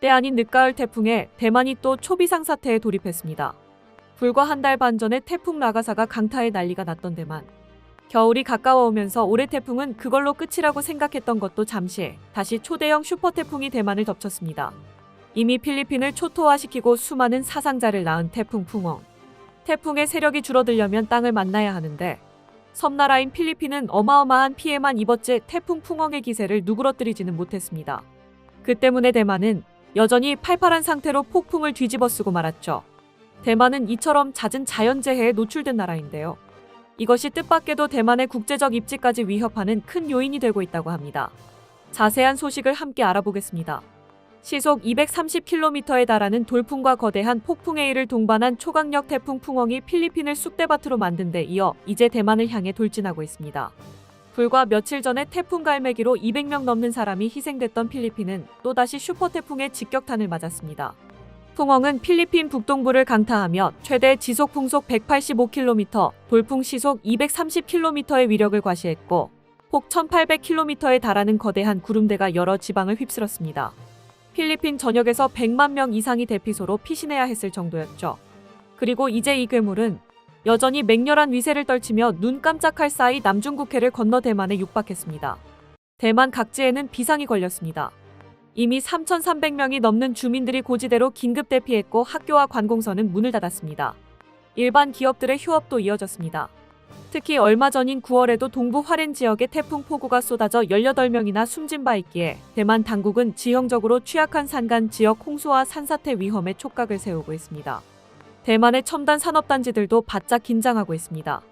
때 아닌 늦가을 태풍에 대만이 또 초비상 사태에 돌입했습니다. 불과 한 달 반 전에 태풍 라가사가 강타에 난리가 났던 대만. 겨울이 가까워오면서 올해 태풍은 그걸로 끝이라고 생각했던 것도 잠시 다시 초대형 슈퍼 태풍이 대만을 덮쳤습니다. 이미 필리핀을 초토화시키고 수많은 사상자를 낳은 태풍 풍엉. 태풍의 세력이 줄어들려면 땅을 만나야 하는데 섬나라인 필리핀은 어마어마한 피해만 입었지 태풍 풍엉의 기세를 누그러뜨리지는 못했습니다. 그 때문에 대만은 여전히 팔팔한 상태로 폭풍을 뒤집어쓰고 말았죠. 대만은 이처럼 잦은 자연재해에 노출된 나라인데요. 이것이 뜻밖에도 대만의 국제적 입지까지 위협하는 큰 요인이 되고 있다고 합니다. 자세한 소식을 함께 알아보겠습니다. 시속 230km에 달하는 돌풍과 거대한 폭풍의 일을 동반한 초강력 태풍 풍엉이 필리핀을 쑥대밭으로 만든 데 이어 이제 대만을 향해 돌진하고 있습니다. 불과 며칠 전에 태풍 갈매기로 200명 넘는 사람이 희생됐던 필리핀은 또다시 슈퍼 태풍의 직격탄을 맞았습니다. 풍엉은 필리핀 북동부를 강타하며 최대 지속 풍속 185km, 돌풍 시속 230km의 위력을 과시했고 폭 1800km에 달하는 거대한 구름대가 여러 지방을 휩쓸었습니다. 필리핀 전역에서 100만 명 이상이 대피소로 피신해야 했을 정도였죠. 그리고 이제 이 괴물은 여전히 맹렬한 위세를 떨치며 눈 깜짝할 사이 남중국해를 건너 대만에 육박했습니다. 대만 각지에는 비상이 걸렸습니다. 이미 3,300명이 넘는 주민들이 고지대로 긴급 대피했고 학교와 관공서는 문을 닫았습니다. 일반 기업들의 휴업도 이어졌습니다. 특히 얼마 전인 9월에도 동부 화롄 지역에 태풍 폭우가 쏟아져 18명이나 숨진 바 있기에 대만 당국은 지형적으로 취약한 산간 지역 홍수와 산사태 위험에 촉각을 세우고 있습니다. 대만의 첨단 산업단지들도 바짝 긴장하고 있습니다.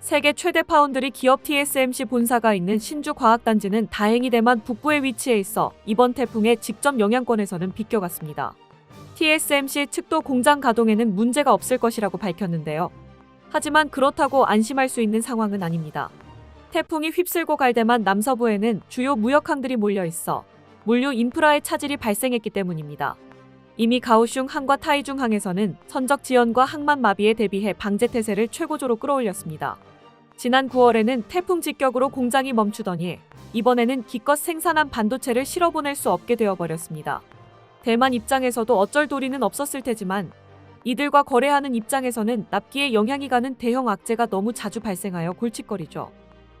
세계 최대 파운드리 기업 TSMC 본사가 있는 신주 과학단지는 다행히 대만 북부에 위치해 있어 이번 태풍의 직접 영향권에서는 비껴갔습니다. TSMC 측도 공장 가동에는 문제가 없을 것이라고 밝혔는데요. 하지만 그렇다고 안심할 수 있는 상황은 아닙니다. 태풍이 휩쓸고 갈 대만 남서부에는 주요 무역항들이 몰려 있어 물류 인프라의 차질이 발생했기 때문입니다. 이미 가오슝 항과 타이중 항에서는 선적 지연과 항만 마비에 대비해 방제 태세를 최고조로 끌어올렸습니다. 지난 9월에는 태풍 직격으로 공장이 멈추더니 이번에는 기껏 생산한 반도체를 실어보낼 수 없게 되어버렸습니다. 대만 입장에서도 어쩔 도리는 없었을 테지만 이들과 거래하는 입장에서는 납기에 영향이 가는 대형 악재가 너무 자주 발생하여 골칫거리죠.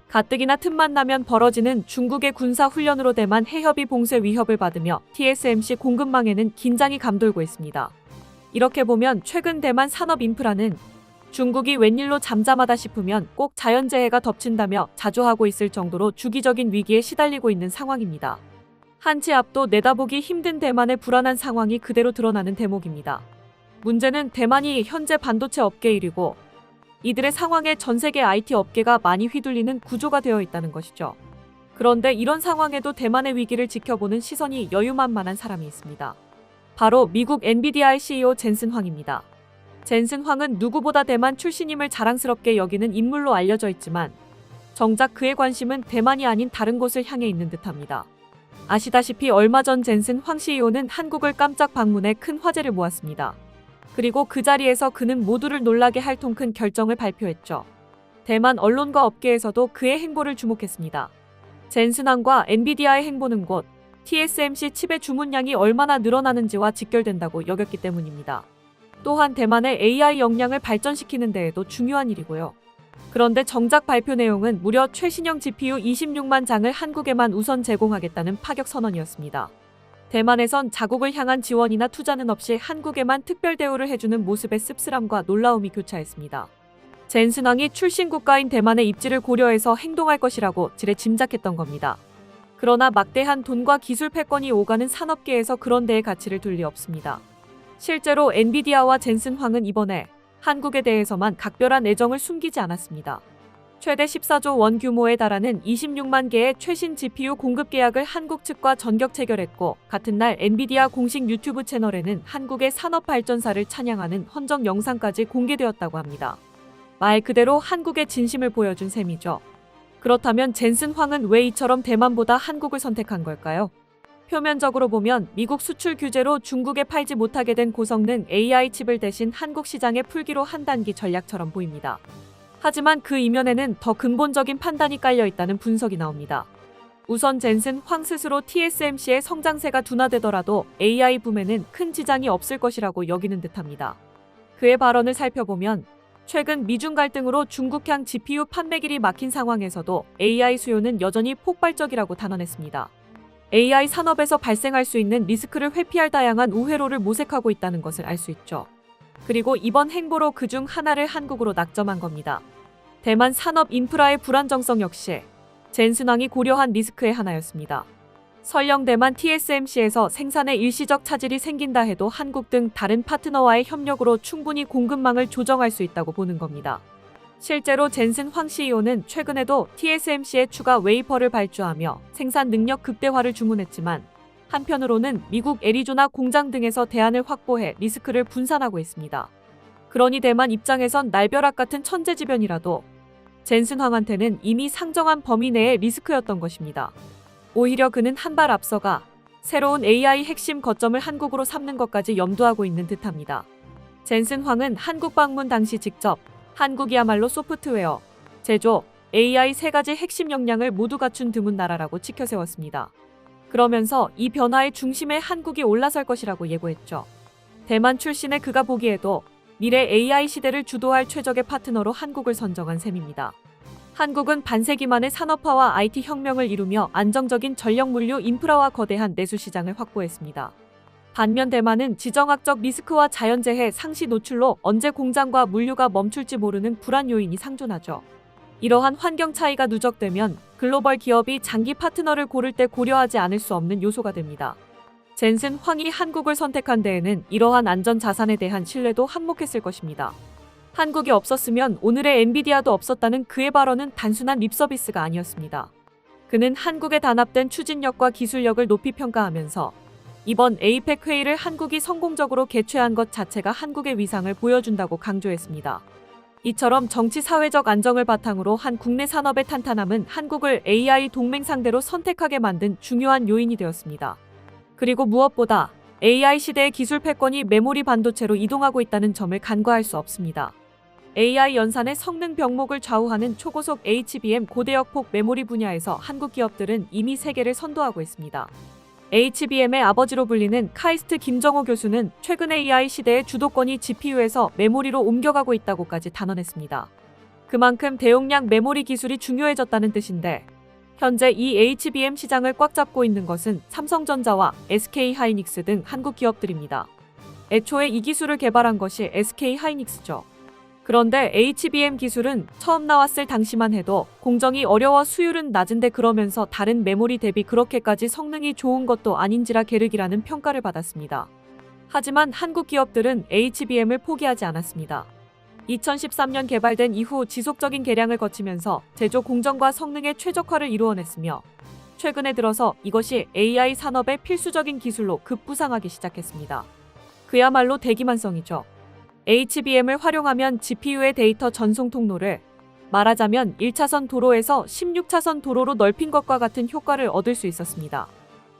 가뜩이나 틈만 나면 벌어지는 중국의 군사 훈련으로 대만 해협이 봉쇄 위협을 받으며 TSMC 공급망에는 긴장이 감돌고 있습니다. 이렇게 보면 최근 대만 산업 인프라는 중국이 웬일로 잠잠하다 싶으면 꼭 자연재해가 덮친다며 자조하고 있을 정도로 주기적인 위기에 시달리고 있는 상황입니다. 한치 앞도 내다보기 힘든 대만의 불안한 상황이 그대로 드러나는 대목입니다. 문제는 대만이 현재 반도체 업계 1위고 이들의 상황에 전 세계 IT 업계가 많이 휘둘리는 구조가 되어 있다는 것이죠. 그런데 이런 상황에도 대만의 위기를 지켜보는 시선이 여유만만한 사람이 있습니다. 바로 미국 엔비디아의 CEO 젠슨 황입니다. 젠슨 황은 누구보다 대만 출신임을 자랑스럽게 여기는 인물로 알려져 있지만 정작 그의 관심은 대만이 아닌 다른 곳을 향해 있는 듯합니다. 아시다시피 얼마 전 젠슨 황 CEO는 한국을 깜짝 방문해 큰 화제를 모았습니다. 그리고 그 자리에서 그는 모두를 놀라게 할 통큰 결정을 발표했죠. 대만 언론과 업계에서도 그의 행보를 주목했습니다. 젠슨항과 엔비디아의 행보는 곧 TSMC 칩의 주문량이 얼마나 늘어나는지와 직결된다고 여겼기 때문입니다. 또한 대만의 AI 역량을 발전시키는 데에도 중요한 일이고요. 그런데 정작 발표 내용은 무려 최신형 GPU 26만 장을 한국에만 우선 제공하겠다는 파격 선언이었습니다. 대만에선 자국을 향한 지원이나 투자는 없이 한국에만 특별 대우를 해주는 모습의 씁쓸함과 놀라움이 교차했습니다. 젠슨왕이 출신 국가인 대만의 입지를 고려해서 행동할 것이라고 지레 짐작했던 겁니다. 그러나 막대한 돈과 기술 패권이 오가는 산업계에서 그런 데의 가치를 둘리 없습니다. 실제로 엔비디아와 젠슨 황은 이번에 한국에 대해서만 각별한 애정을 숨기지 않았습니다. 최대 14조 원 규모에 달하는 26만 개의 최신 GPU 공급 계약을 한국 측과 전격 체결했고 같은 날 엔비디아 공식 유튜브 채널에는 한국의 산업 발전사를 찬양하는 헌정 영상까지 공개되었다고 합니다. 말 그대로 한국의 진심을 보여준 셈이죠. 그렇다면 젠슨 황은 왜 이처럼 대만보다 한국을 선택한 걸까요? 표면적으로 보면 미국 수출 규제로 중국에 팔지 못하게 된 고성능 AI 칩을 대신 한국 시장에 풀기로 한 단기 전략처럼 보입니다. 하지만 그 이면에는 더 근본적인 판단이 깔려 있다는 분석이 나옵니다. 우선 젠슨 황 스스로 TSMC의 성장세가 둔화되더라도 AI 붐에는 큰 지장이 없을 것이라고 여기는 듯합니다. 그의 발언을 살펴보면 최근 미중 갈등으로 중국향 GPU 판매 길이 막힌 상황에서도 AI 수요는 여전히 폭발적이라고 단언했습니다. AI 산업에서 발생할 수 있는 리스크를 회피할 다양한 우회로를 모색하고 있다는 것을 알 수 있죠. 그리고 이번 행보로 그 중 하나를 한국으로 낙점한 겁니다. 대만 산업 인프라의 불안정성 역시 젠슨왕이 고려한 리스크의 하나였습니다. 설령 대만 TSMC에서 생산에 일시적 차질이 생긴다 해도 한국 등 다른 파트너와의 협력으로 충분히 공급망을 조정할 수 있다고 보는 겁니다. 실제로 젠슨 황 CEO는 최근에도 TSMC에 추가 웨이퍼를 발주하며 생산 능력 극대화를 주문했지만 한편으로는 미국 애리조나 공장 등에서 대안을 확보해 리스크를 분산하고 있습니다. 그러니 대만 입장에선 날벼락 같은 천재지변이라도 젠슨 황한테는 이미 상정한 범위 내의 리스크였던 것입니다. 오히려 그는 한 발 앞서가 새로운 AI 핵심 거점을 한국으로 삼는 것까지 염두하고 있는 듯합니다. 젠슨 황은 한국 방문 당시 직접 한국이야말로 소프트웨어, 제조, AI 세 가지 핵심 역량을 모두 갖춘 드문 나라라고 치켜세웠습니다. 그러면서 이 변화의 중심에 한국이 올라설 것이라고 예고했죠. 대만 출신의 그가 보기에도 미래 AI 시대를 주도할 최적의 파트너로 한국을 선정한 셈입니다. 한국은 반세기만의 산업화와 IT 혁명을 이루며 안정적인 전력 물류 인프라와 거대한 내수 시장을 확보했습니다. 반면 대만은 지정학적 리스크와 자연재해 상시 노출로 언제 공장과 물류가 멈출지 모르는 불안 요인이 상존하죠. 이러한 환경 차이가 누적되면 글로벌 기업이 장기 파트너를 고를 때 고려하지 않을 수 없는 요소가 됩니다. 젠슨 황이 한국을 선택한 데에는 이러한 안전 자산에 대한 신뢰도 한몫했을 것입니다. 한국이 없었으면 오늘의 엔비디아도 없었다는 그의 발언은 단순한 립서비스가 아니었습니다. 그는 한국에 단합된 추진력과 기술력을 높이 평가하면서 이번 에이펙 회의를 한국이 성공적으로 개최한 것 자체가 한국의 위상을 보여준다고 강조했습니다. 이처럼 정치 사회적 안정을 바탕으로 한 국내 산업의 탄탄함은 한국을 AI 동맹 상대로 선택하게 만든 중요한 요인이 되었습니다. 그리고 무엇보다 AI 시대의 기술 패권이 메모리 반도체로 이동하고 있다는 점을 간과할 수 없습니다. AI 연산의 성능 병목을 좌우하는 초고속 HBM 고대역폭 메모리 분야에서 한국 기업들은 이미 세계를 선도하고 있습니다. HBM의 아버지로 불리는 카이스트 김정호 교수는 최근 AI 시대의 주도권이 GPU에서 메모리로 옮겨가고 있다고까지 단언했습니다. 그만큼 대용량 메모리 기술이 중요해졌다는 뜻인데 현재 이 HBM 시장을 꽉 잡고 있는 것은 삼성전자와 SK 하이닉스 등 한국 기업들입니다. 애초에 이 기술을 개발한 것이 SK 하이닉스죠. 그런데 HBM 기술은 처음 나왔을 당시만 해도 공정이 어려워 수율은 낮은데 그러면서 다른 메모리 대비 그렇게까지 성능이 좋은 것도 아닌지라 계륵이라는 평가를 받았습니다. 하지만 한국 기업들은 HBM을 포기하지 않았습니다. 2013년 개발된 이후 지속적인 개량을 거치면서 제조 공정과 성능의 최적화를 이루어냈으며 최근에 들어서 이것이 AI 산업의 필수적인 기술로 급부상하기 시작했습니다. 그야말로 대기만성이죠. HBM을 활용하면 GPU의 데이터 전송 통로를 말하자면 1차선 도로에서 16차선 도로로 넓힌 것과 같은 효과를 얻을 수 있었습니다.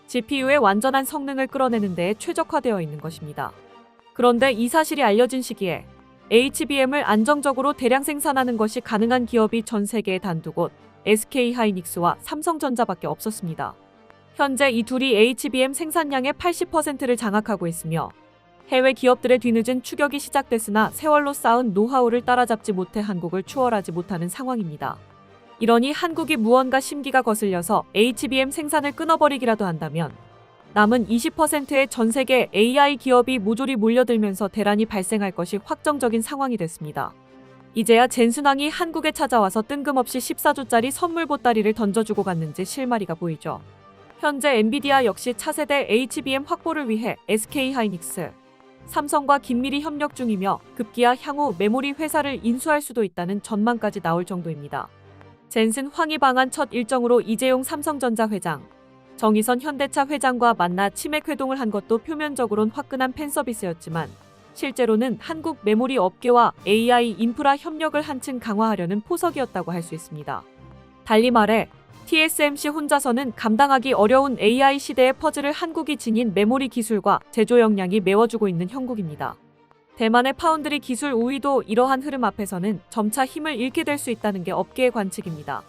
GPU의 완전한 성능을 끌어내는 데 최적화되어 있는 것입니다. 그런데 이 사실이 알려진 시기에 HBM을 안정적으로 대량 생산하는 것이 가능한 기업이 전 세계에 단두 곳 SK 하이닉스와 삼성전자밖에 없었습니다. 현재 이 둘이 HBM 생산량의 80%를 장악하고 있으며 해외 기업들의 뒤늦은 추격이 시작됐으나 세월로 쌓은 노하우를 따라잡지 못해 한국을 추월하지 못하는 상황입니다. 이러니 한국이 무언가 심기가 거슬려서 HBM 생산을 끊어버리기라도 한다면 남은 20%의 전 세계 AI 기업이 모조리 몰려들면서 대란이 발생할 것이 확정적인 상황이 됐습니다. 이제야 젠순왕이 한국에 찾아와서 뜬금없이 14조짜리 선물 보따리를 던져주고 갔는지 실마리가 보이죠. 현재 엔비디아 역시 차세대 HBM 확보를 위해 SK 하이닉스, 삼성과 긴밀히 협력 중이며 급기야 향후 메모리 회사를 인수할 수도 있다는 전망까지 나올 정도입니다. 젠슨 황희 방한 첫 일정으로 이재용 삼성전자 회장, 정의선 현대차 회장과 만나 치맥 회동을 한 것도 표면적으론 화끈한 팬 서비스였지만 실제로는 한국 메모리 업계와 AI 인프라 협력을 한층 강화하려는 포석이었다고 할 수 있습니다. 달리 말해 TSMC 혼자서는 감당하기 어려운 AI 시대의 퍼즐을 한국이 지닌 메모리 기술과 제조 역량이 메워주고 있는 형국입니다. 대만의 파운드리 기술 우위도 이러한 흐름 앞에서는 점차 힘을 잃게 될 수 있다는 게 업계의 관측입니다.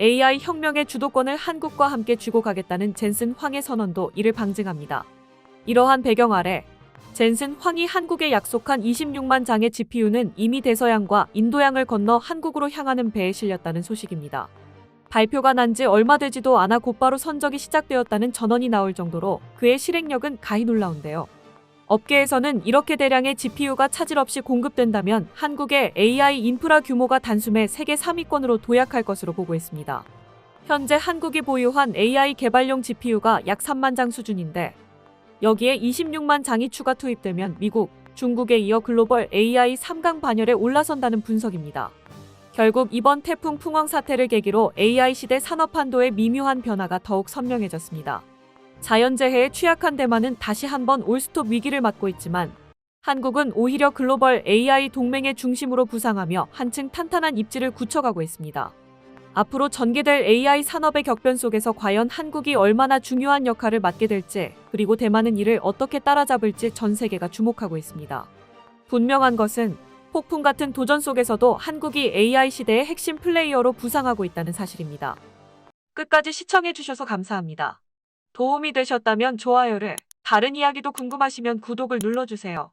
AI 혁명의 주도권을 한국과 함께 쥐고 가겠다는 젠슨 황의 선언도 이를 방증합니다. 이러한 배경 아래 젠슨 황이 한국에 약속한 26만 장의 GPU는 이미 대서양과 인도양을 건너 한국으로 향하는 배에 실렸다는 소식입니다. 발표가 난 지 얼마 되지도 않아 곧바로 선적이 시작되었다는 전언이 나올 정도로 그의 실행력은 가히 놀라운데요. 업계에서는 이렇게 대량의 GPU가 차질 없이 공급된다면 한국의 AI 인프라 규모가 단숨에 세계 3위권으로 도약할 것으로 보고 있습니다. 현재 한국이 보유한 AI 개발용 GPU가 약 3만 장 수준인데 여기에 26만 장이 추가 투입되면 미국, 중국에 이어 글로벌 AI 3강 반열에 올라선다는 분석입니다. 결국 이번 태풍 풍황 사태를 계기로 AI 시대 산업 한도의 미묘한 변화가 더욱 선명해졌습니다. 자연재해에 취약한 대만은 다시 한번 올스톱 위기를 맞고 있지만 한국은 오히려 글로벌 AI 동맹의 중심으로 부상하며 한층 탄탄한 입지를 굳혀가고 있습니다. 앞으로 전개될 AI 산업의 격변 속에서 과연 한국이 얼마나 중요한 역할을 맡게 될지 그리고 대만은 이를 어떻게 따라잡을지 전 세계가 주목하고 있습니다. 분명한 것은 폭풍 같은 도전 속에서도 한국이 AI 시대의 핵심 플레이어로 부상하고 있다는 사실입니다. 끝까지 시청해주셔서 감사합니다. 도움이 되셨다면 좋아요를, 다른 이야기도 궁금하시면 구독을 눌러주세요.